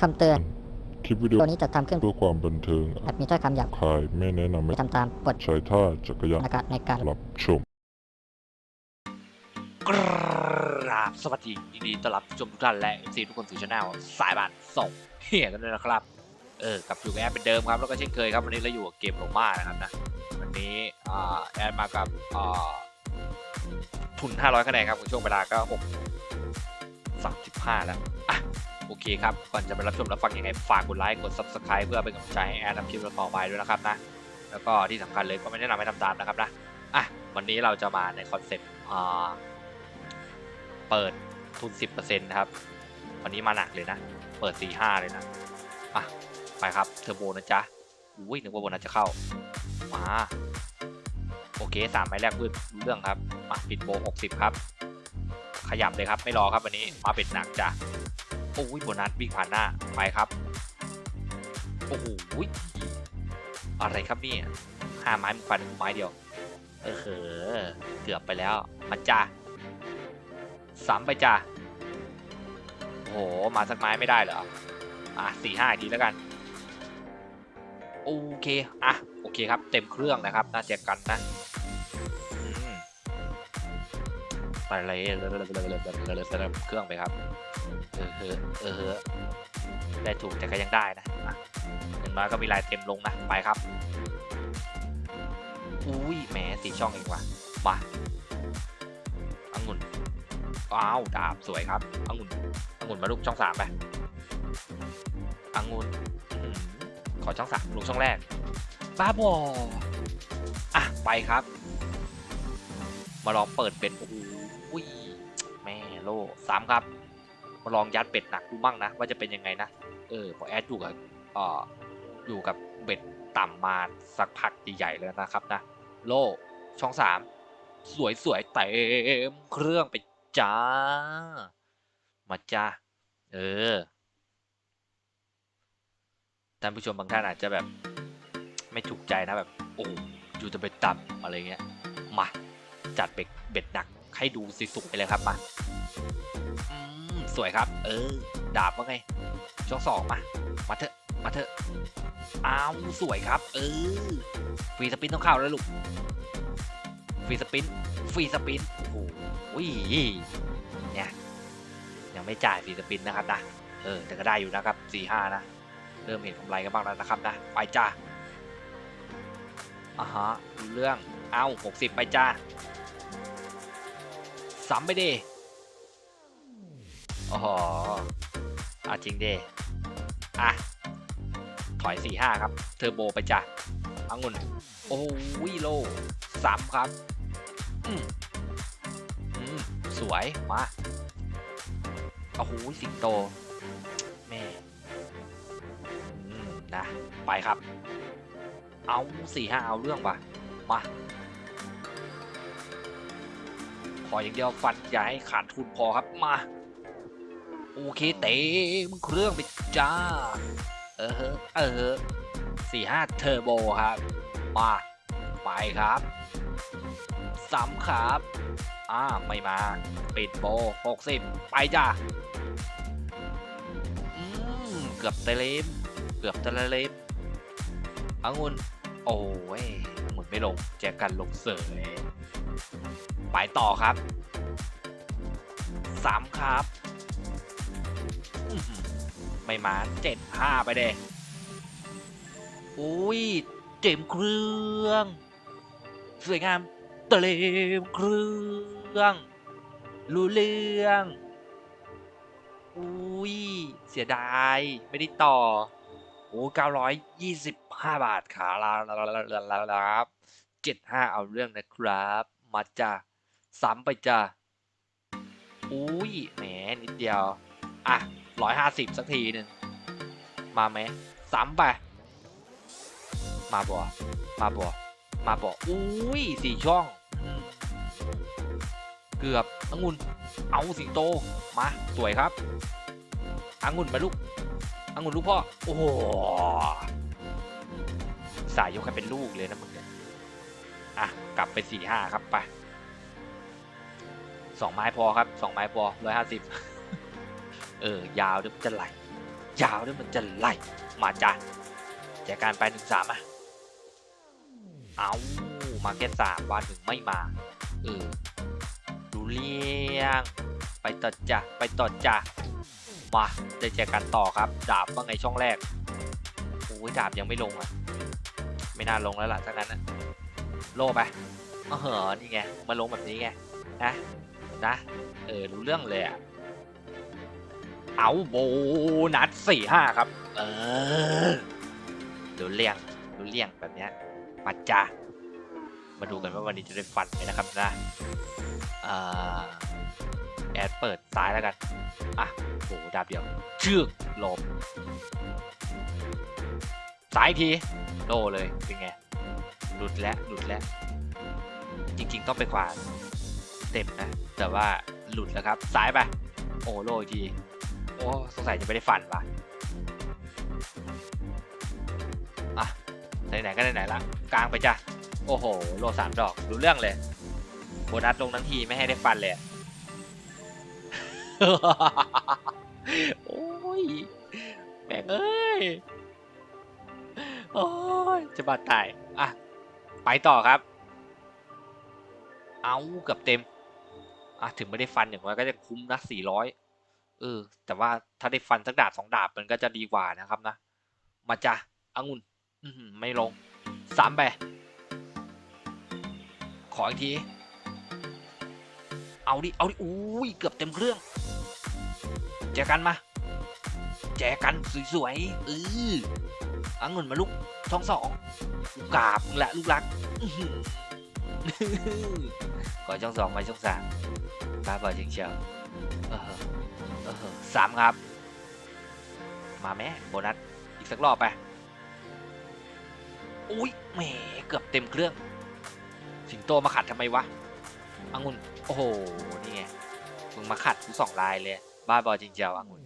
คำเตือน คลิปวิดีโอตัวนี้จะทำขึ้นเพื่อความบันเทิงอาจมีถ้อยคำหยาบคายไม่แนะนำให้ไม่ทำตามบทใช้ท่าจักรยานนะครับในการรับชม กราบสวัสดียินดีต้อนรับผู้ชมทุกท่านและซีทุกคนสู่ช anel สายบานส่งเฮียกันด้วยนะครับ เออกลับอยู่กับแอดเป็นเดิมครับ แล้วก็เช่นเคยครับ วันนี้เราอยู่กับเกมโรม่านะครับนะ วันนี้อ่า แอดมากับทุน 500คะแนนครับช่วงเวลาก็6 35 แล้วอะโอเคครับ ก่อนจะไปรับชมรับฟังยังไง ฝากกดไลค์กด subscribe เพื่อเป็นกำลังใจให้แอดทำคลิปต่อไปด้วยนะครับนะ แล้วก็ที่สำคัญเลยก็ไม่แนะนำให้ทำตามนะครับนะอะวันนี้เราจะมาในคอนเซ็ปต์เปิดทุน 10%นะครับ วันนี้มาหนักเลยนะ เปิด 4-5 เลยนะอะไปครับเทอร์โบนะจ๊ะ อุ้ยนึกว่าโบนัสจะเข้า มา โอเคสามไม้แรกรู้เรื่องครับมาปิดโบ60ครับ ขยับเลยครับไม่รอครับวันนี้มาเป็นหนักจ้ะโอ้ยโบนัสวิ่งผ่านหน้าไปครับโอ้โหอะไรครับนี่ห้าไม้มึงฟันไม้เดียวเออเหอเกือบไปแล้วมาจ้าซ้ำไปจ้าโอ้โหมาสักไม้ไม่ได้เหรออะสี่ห้าทีแล้วกันโอเค อะ โอเคครับ เต็มเครื่องนะครับ น่าแจกกันนะ ไปเลยเลยเลยเลยเลยเลยเลยเครื่องไปครับ เออเฮอเออได้ถูกแต่ก็ยังได้นะอะอย่างน้อยก็มีลายเต็มลงนะ ไปครับ อุ้ยแหมสีช่องเองว่ะมาองุ่นอ้าวดาบสวยครับองุ่นองุ่นมาลูกช่องสามไปองุ่นขอช่องสามลูกช่องแรก บ้าบออะไปครับ มาลองเปิดเป็นโอ้โห อุ้ยแม่โล่สามครับ มาลองยัดเป็ดหนักดูบ้างนะ ว่าจะเป็นยังไงนะ เออพอแอดอยู่กับเอ่ออยู่กับเบ็ดต่ำมาสักพักใหญ่ๆแล้วนะครับนะ โล่ช่องสามสวยสวยๆเต็มเครื่องไปจ้า มาจ้า เออ ท่านผู้ชมบางท่านอาจจะแบบ ไม่ถูกใจนะแบบ โอ้อยู่จะเบ็ดต่ำอะไรเงี้ย มา จัดเบ็ดเบ็ดหนัก ให้ดูสิสุกไปเลยครับมาอืมสวยครับ เออ ดาบว่าไงช่องสองมา มาเถอะ มาเถอะอ้าวสวยครับ เออ ฟรีสปินต้องเข้าแล้วลูก ฟรีสปิน ฟรีสปิน โอ้โหเนี่ย ยังไม่จ่ายฟรีสปินนะครับนะ เออ แต่ก็ได้อยู่นะครับสี่ห้านะ เริ่มเห็นกำไรกันบ้างแล้วนะครับนะ ไปจ้าอ่าฮะ เรื่อง เอาหกสิบไปจ้า ซ้ำไปดิโอ้โหอาจริงดิอะ ถอยสี่ห้าครับ เทอร์โบไปจ้ะอังุนโอ้ยโลสามครับอืมอืมสวย มาโอ้โหสิงโต แม่อืมนะ ไปครับ เอาสี่ห้าเอาเรื่องปะมา ขออย่างเดียวฟันอย่าให้ขาดทุนพอครับมา โอเคเต็มเครื่องไปจ้า เออเออสี่ห้าเทอร์โบครับมาไปครับสามครับอ่าไม่มา ปิดโบหกสิบไปจ้าอืมเกือบตะเลมเกือบตะเลมองุ่นโอ้ยองุ่นไม่ลงแจกกันลงเสย ไปต่อครับสามครับ ไม่มาเจ็ดห้าไปเด้อุ้ยเต็มเครื่อง สวยงามเต็มเครื่อง รู้เรื่องอุ้ยเสียดาย ไม่ได้ต่อโอ้เก้าร้อยยี่สิบห้าบาทขาลาลาลาลาลาลาครับเจ็ดห้าเอาเรื่องนะครับ มาจ้า ซ้ำไปจ้าอุ้ยแหมนิดเดียว อะร้อยห้าสิบสักทีหนึ่งมาไหมซ้ำไป มาบ่มาบ่มาบ่อุ้ยสี่ช่อง เกือบองุ่นเอาสิงโต มา สวยครับองุ่นไปลูกองุ่นลูกพ่อ โอ้โหสายยกกันเป็นลูกเลยนะมึงเนี่ยอะ กลับไปสี่ห้าครับไป สองไม้พอครับสองไม้พอร้อยห้าสิบเออยาวเดี๋ยวมันจะไหลยาวเดี๋ยวมันจะไหลมาจ้ะแจกการไปหนึ่งสามอะเอามาแค่สามวันหนึ่งไม่มาเออดูเลี่ยงไปต่อจ้ะไปต่อจ้ะมาได้แจกกันต่อครับ ดาบว่าไงช่องแรกโอ้ยดาบยังไม่ลงอะไม่น่าลงแล้วล่ะทั้งนั้นนะโล่ไปเออนี่ไงมาลงแบบนี้ไงนะ นะ เออ รู้เรื่องเลยอะเอาโบนัสสี่ห้าครับ เออดูเลี่ยงดูเลี่ยงแบบเนี้ยมาจ้ามาดูกันว่าวันนี้จะได้ฟันไหมนะครับนะอ่าแอดเปิดซ้ายแล้วกัน อะโหดาบเดียวชึกหลบซ้ายทีโลเลยเป็นไงหลุดแล้วหลุดแล้ว จริง ๆ ต้องไปขวา เต็มนะ แต่ว่าหลุดแล้วครับ ซ้ายไป โอ้โลอีกที โอ้ สงสัยจะไม่ได้ฟันว่ะอะไหนๆก็ไหนๆละ กลางไปจ้ะ โอ้โห โลสามดอก รู้เรื่องเลย โบนัสลงทั้งทีไม่ให้ได้ฟันเลย โอ้ยแม่งเอ้ย โอ้ย จะบาดตาย อะ ไปต่อครับ เอาเกือบเต็ม อะถึงไม่ได้ฟันอย่างน้อยก็จะคุ้มนะสี่ร้อยเออ แต่ว่าถ้าได้ฟันสักดาบสองดาบมันก็จะดีกว่านะครับนะ มาจ้ะองุ่นอื้อหือไม่ลงสามไปขออีกที เอาดิ เอาดิ อุ้ย เกือบเต็มเครื่อง แจกันมา แจกันสวยๆเออองุ่นมาลูกช่องสองกูกราบแหละลูกรัก อื้อหือขอช่องสองมาช่องสามบ้าบอจริงเชียวเออเออสามครับ มาแม่โบนัสอีกสักรอบไปอุ้ยแหมเกือบเต็มเครื่อง สิงโตมาขัดทำไมวะอังุนโอ้โหนี่ไงมึงมาขัดกูสองลายเลย บ้าบอจริงเจียวองุ่น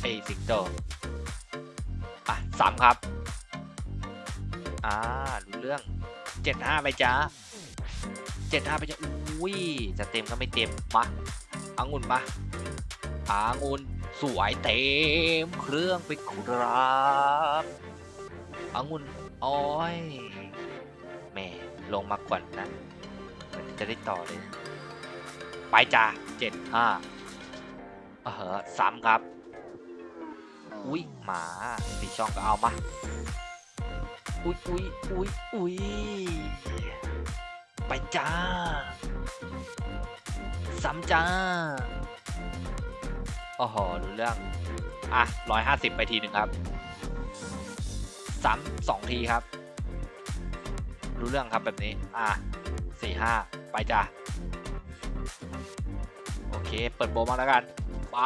ไอ้สิงโตอะสามครับ อ่ารู้เรื่องเจ็ดห้าไปจ้า เจ็ดห้าไปจ้าอุ้ยจะเต็มก็ไม่เต็มมาองุ่นมาองุ่นสวยเต็มเครื่องไปครับองุ่นอ้อยแม่ลงมาก่อนนะมันจะได้ต่อเลย ไปจ้าเจ็ดห้าเออสามครับ อุ้ยหมาสีช่องก็เอามา อุ้ยอุ้ยอุ้ยอุ้ย ไปจ้าสามจ้าโอ้โหรู้เรื่อง อะร้อยห้าสิบไปทีหนึ่งครับซ้ำสองทีครับ รู้เรื่องครับแบบนี้ อะสี่ห้าไปจ้าโอเค เปิดโบมาแล้วกันไป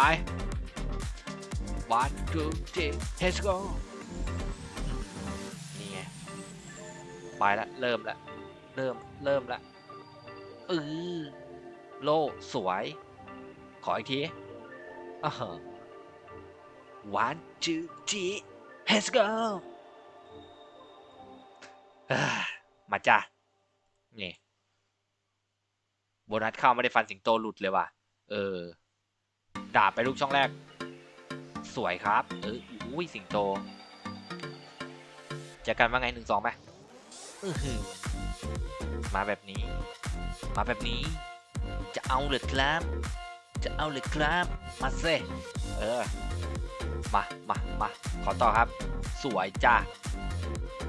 one two three let's go นี่ไง ไปและเริ่มและ เริ่ม เริ่มละเออโลสวย ขออีกทีอ่าฮะ one two three let's go อ่ามาจ้ะนี่โบนัสเข้าไม่ได้ฟันสิงโตหลุดเลยว่ะ เออ ดาบไปลูกช่องแรก สวยครับ เอออุ้ยสิงโตเจอกันว่าไงหนึ่งสองไปอื้อหือ มาแบบนี้ มาแบบนี้ จะเอาเลยครับ จะเอาเลยครับ มาเซเออ มามามาขอต่อครับ สวยจ้า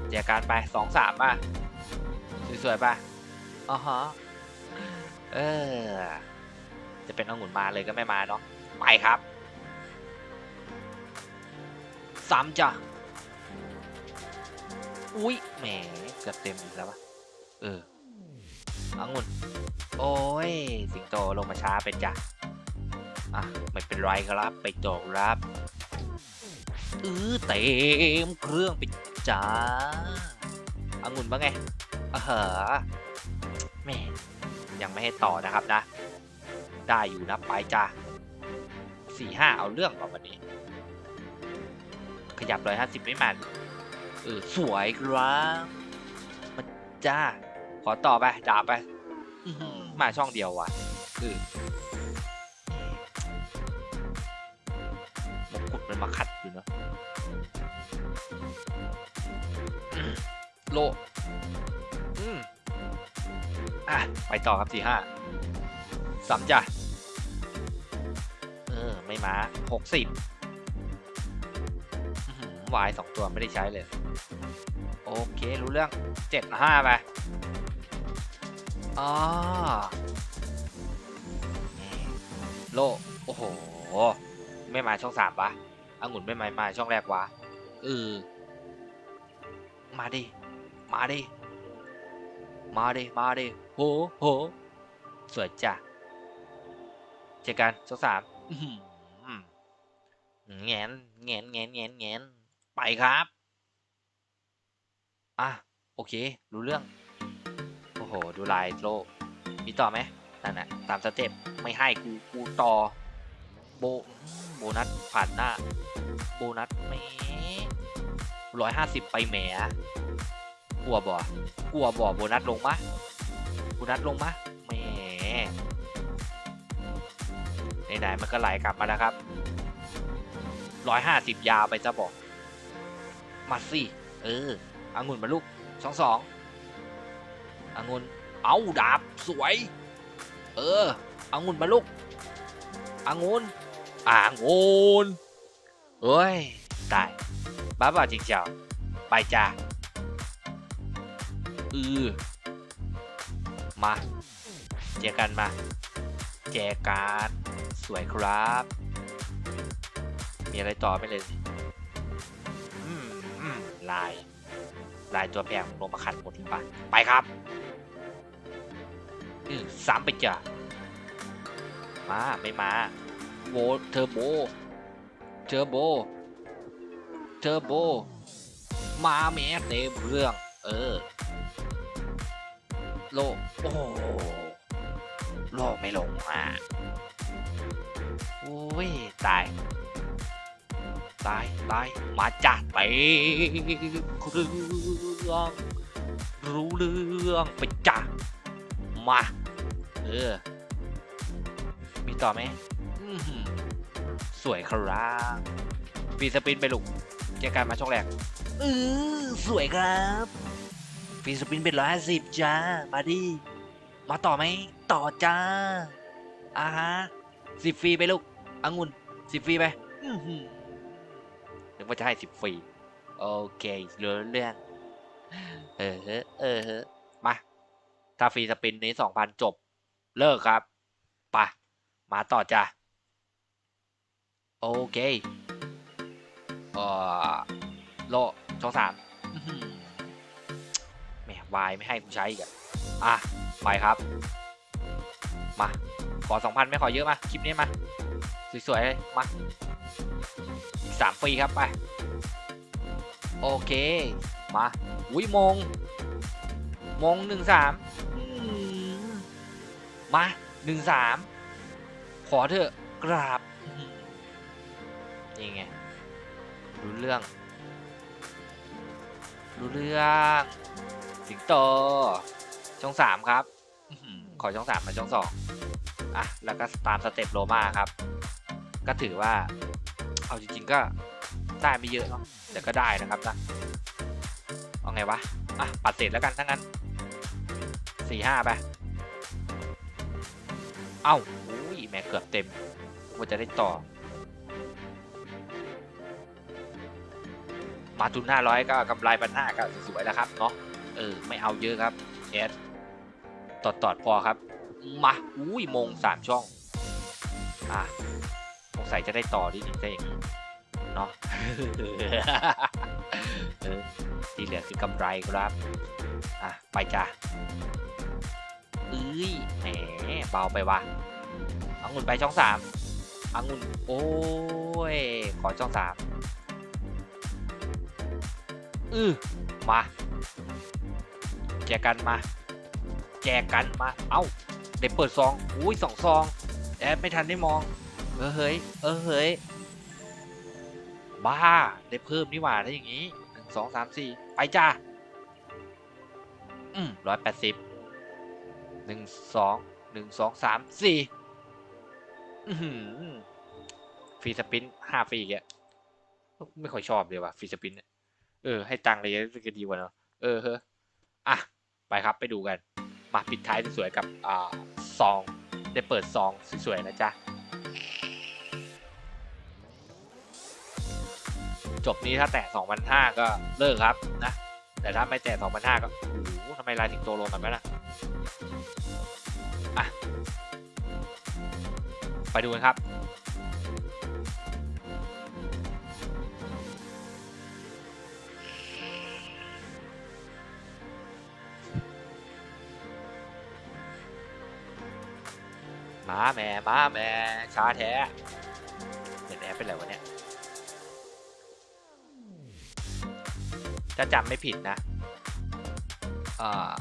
เจอกันไปสองสามป่ะสวยๆป่ะอ๋อฮะเออ จะเป็นองุ่นมาเลยก็ไม่มาเนาะไปครับสามจ้ะอุ้ยแหมเกือบเต็มอีกแล้ววะเออ องุ่นโอ้ย สิงโตลงมาช้าเป็นจ้ะอะไม่เป็นไรครับไปต่อครับเออเต็มเครื่องไปจ้าองุ่นบ้างไงเออแม่ยังไม่ให้ต่อนะครับนะ ได้อยู่นะไปจ้าสี่ห้าเอาเรื่องกว่าวันนี้ ขยับร้อยห้าสิบไม่มันเออสวยครับมันจ้า ขอต่อไปดาบไปอื้อหือมาช่องเดียวว่ะคือมงกุฎมันมาขัดอยู่เนอะอืมโลอืมอะ ไปต่อครับสี่ห้าสามจ้ะเออ ไม่มาหกสิบวายสองตัวไม่ได้ใช้เลย โอเค รู้เรื่องเจ็ดห้าไป อ๋อโลโอ้โห ไม่มาช่องสามปะองุ่นไม่มามาช่องแรกวะเออมาดิ มาดิ มาดิ มาดิ โห โห สวยจ้ะ เจอกันช่องสามแงนแงนแงนแงนแงนไปครับ อะ โอเค รู้เรื่อง อ้โห ดูลายโลกมีต่อไหมนั่นน่ะตามสเต็ปไม่ให้กูกูต่อ โบโบนัสผ่านหน้า โบนัสแหมร้อยห้าสิบไปแหมกลัวบ่กลัวบ่โบนัสลงมะโบนัสลงมะแหมไหนๆมันก็ไหลกลับมาแล้วครับร้อยห้าสิบยาวไปจะบอกมาสิเออองุ่นมาลูกสองสอง องุ่นเอาดาบสวย เออองุ่นมาลูกองุ่นอ่างุ่นเฮ้ยตายบ้าบ้าจริงเจ้าไปจ้าเออมาเจอกันมาแจกันสวยครับ มีอะไรต่อไม่เลยลาย ลายตัวแพงลงมาขัดหมดเลยปไปครับ อืมสามไปจ้ะมาไม่มาโวเทอร์โบเทอร์โบเทอร์โบมาแม้เต็มเรื่อง เออ โลโอ้โลไม่ลงมาโอ้ย ตาย ตาย ตาย มาจัดไปเรื่องรู้เรื่องไปจ้ะ มาเออ มีต่อไหมสวยครับฟีสปินไปลูกเจอกันมาช่องแรกเออสวยครับฟีสปินเป็นร้อยห้าสิบจ้า มาดิ มาต่อไหม ต่อจ้าอ่าฮะสิบฟรีไปลูกองุ่นสิบฟรีไปนึกว่าจะให้สิบฟรี โอเคเรื่องเรื่อง เออ เออ ถ้าฟรีสปินนี้สองพันจบเลิกครับไปะมาต่อจ้ะ โอเคเอ่อโลช่องสามแหมวายไม่ให้กูใช้อีกอะอะ ไปครับ มา ขอสองพันไม่ขอเยอะมา คลิปนี้มา สวยๆเลยมาสามฟรีครับ ไป โอเค มา อุ้ยมง มงหนึ่งสาม มาหนึ่งสามขอเถอะกราบนี่ไงรู้เรื่อง รู้เรื่อง สิงโต ช่องสามครับ ขอช่องสามมาช่องสองอะ แล้วก็ตามสเต็ปโรมาครับ ก็ถือว่า เอาจริงๆก็ได้ไม่เยอะเนาะแต่ก็ได้นะครับนะเอาไงวะ อะ ปัดเสร็จแล้วกันทั้งนั้นสี่ห้าไป เอ้าอุ้ยแม่เกือบเต็มว่าจะได้ต่อ มาทุนห้าร้อยก็กำไรพันห้าก็สวยๆแล้วครับเนาะเออ ไม่เอาเยอะครับเอสตอดตอดพอครับ มาอุ้ยมงสามช่อง อะสงสัยจะได้ต่อที่นี่ซะอย่างนี้เนาะที่เหลือคือกำไรครับ อะ ไปจ้ะเอ้ยแหมเบาไปวะองุ่นไปช่องสามองุ่นโอ้ยขอช่องสามอือมา แจกกันมา แจกกันมา เอ้าเดี๋ยวเปิดซองอุ้ยสองซองแอดไม่ทันได้มอง เออเฮ้ย เออเฮ้ย บ้า ได้เพิ่มนี่หว่าถ้าอย่างนี้หนึ่งสองสามสี่ไปจ้า อืมร้อยแปดสิบ หนึ่งสองหนึ่งสองสามสี่ฟรีสปินห้าฟรีอีกแกไม่ค่อยชอบเลยว่ะฟรีสปินเออ ให้ตังค์เลยจะดีกว่าเนอะเออเฮ้ออะ ไปครับไปดูกัน มาปิดท้ายสวยๆกับอ่าซองได้เปิดซองสวยๆนะจ๊ะจบนี้ถ้าแตะ2,500ก็เลิกครับนะ แต่ถ้าไม่แตะ2,500ก็โอ้โหทำไมลายสิงโตลงแบบนั้นนะ อะไปดูกันครับมาแม่มาแม่ช้าแท้เน็ตแอปเป็นไรวะเนี่ยถ้าจำไม่ผิดนะเอ่อ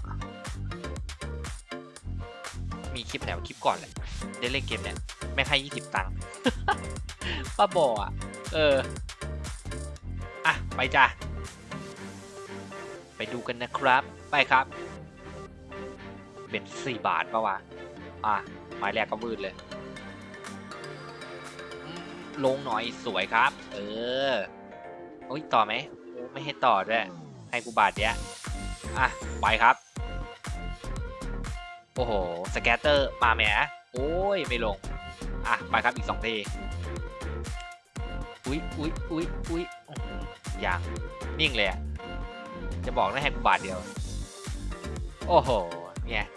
ลิปไหนวะคลิปก่อนเลยได้เล่นเกมเนี่ยแม่ให้ยี่สิบตังค์ป้าบออะ เออ อะ ไปจ้ะ ไปดูกันนะครับ ไปครับเป็นสี่บาทปะวะ อะ หมายแรกก็มืดเลย ลงหน่อยสวยครับ เออโอ้ยต่อไหม ไม่ให้ต่อด้วย ให้กูบาทเนี้ยอะ ไปครับ โอ้โห สแกตเตอร์มาแหม โอ้ย ไม่ลง อะ ไปครับอีกสองทีอุ๊ยอุ๊ยอุ๊ยอุ๊ยอย่างนิ่งเลยอะจะบอกนะให้กูบาทเดียว โอ้โห เนี่ย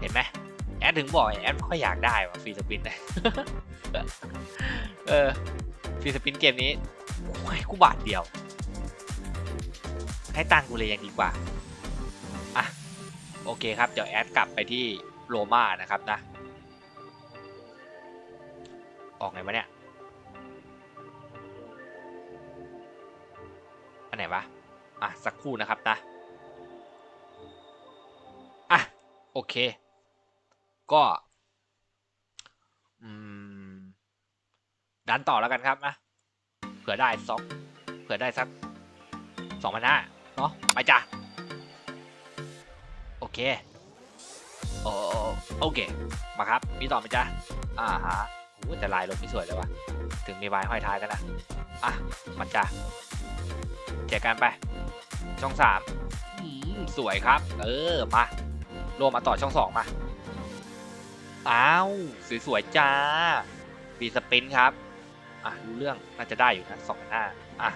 เห็นไหมแอดถึงบอกแอดไม่ค่อยอยากได้ว่ะฟรีสปินนะเออฟรีสปินเกมนี้โอ้ยกูบาทเดียว ให้ตังกูเลยยังดีกว่า โอเคครับ เดี๋ยวแอดกลับไปที่โรม่านะครับนะ ออกไงวะเนี่ย อันไหนวะ อะ สักครู่นะครับนะ อะ โอเค ก็อืมดันต่อแล้วกันครับนะ เผื่อได้สองเผื่อได้สักสองพันห้าเนาะ ไปจ้ะ เคโอโอโอเค มาครับ มีต่อไหมจ๊ะ อ่าฮะโอ้แต่ลายรถไม่สวยเลยว่ะ ถึงมีใบห้อยท้ายกันนะ อะมาจ้ะเจอกันไป ช่องสามสวยครับ เออ มา รวมมาต่อช่องสองมา อ้าว สวยๆจ้าปีสปินครับ อะ รู้เรื่อง น่าจะได้อยู่นะสองพันห้า อะ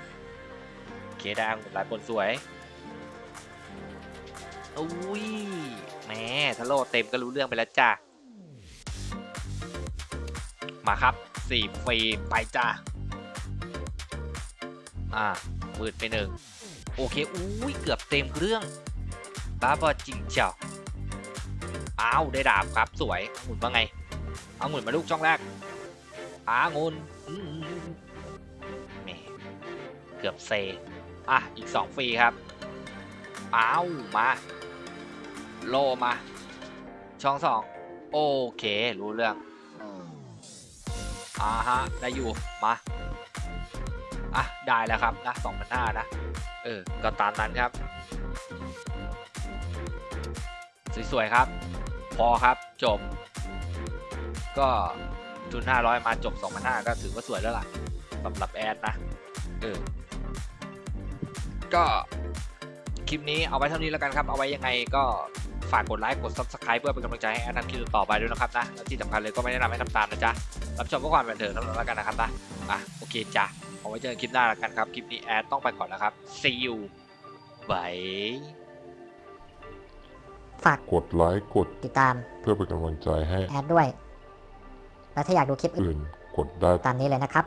เคได้องุ่นหลายผลสวย อุ้ยแหมทะโลเต็มก็รู้เรื่องไปแล้วจ้ามาครับสี่ฟรีไปจ้าอ่ามืดไปหนึ่ง โอเค อุ้ยเกือบเต็มเครื่อง บ้าบอจริงเจ้าอ้าว ได้ดาบครับสวยองุ่นว่าไง เอาองุ่นมาลูกช่องแรกอ้างุนอืมแหมเกือบเซ อะ อีกสองฟรีครับอ้าว มา โลมา ช่องสองโอเค รู้เรื่องอ่าฮะ ได้อยู่ มา อะ ได้แล้วครับนะสองพันห้านะ เออ ก็ตามนั้นครับ สวย ๆ ครับ พอครับ จบ ก็ทุน 500 มาจบ 2,500 ก็ถือว่าสวยแล้วล่ะสำหรับแอดนะ เออ ก็ คลิปนี้เอาไว้เท่านี้แล้วกันครับ เอาไว้ยังไงก็ ฝากกดไลค์กด subscribe เพื่อเป็นกำลังใจให้แอดทำคลิปต่อไปด้วยนะครับนะและที่สำคัญเลยก็ไม่แนะนำให้ทำตามนะจ๊ะรับชมเพื่อความบันเทิงเท่านั้นแล้วกันนะครับนะอะโอเคจ้ะเอาไว้เจอกันคลิปหน้าแล้วกันครับคลิปนี้แอดต้องไปก่อนแล้วครับ see you bye ฝากกดไลค์กดติดตามเพื่อเป็นกำลังใจให้แอดด้วย และถ้าอยากดูคลิปอื่น อื่นกดได้ ตามนี้เลยนะครับ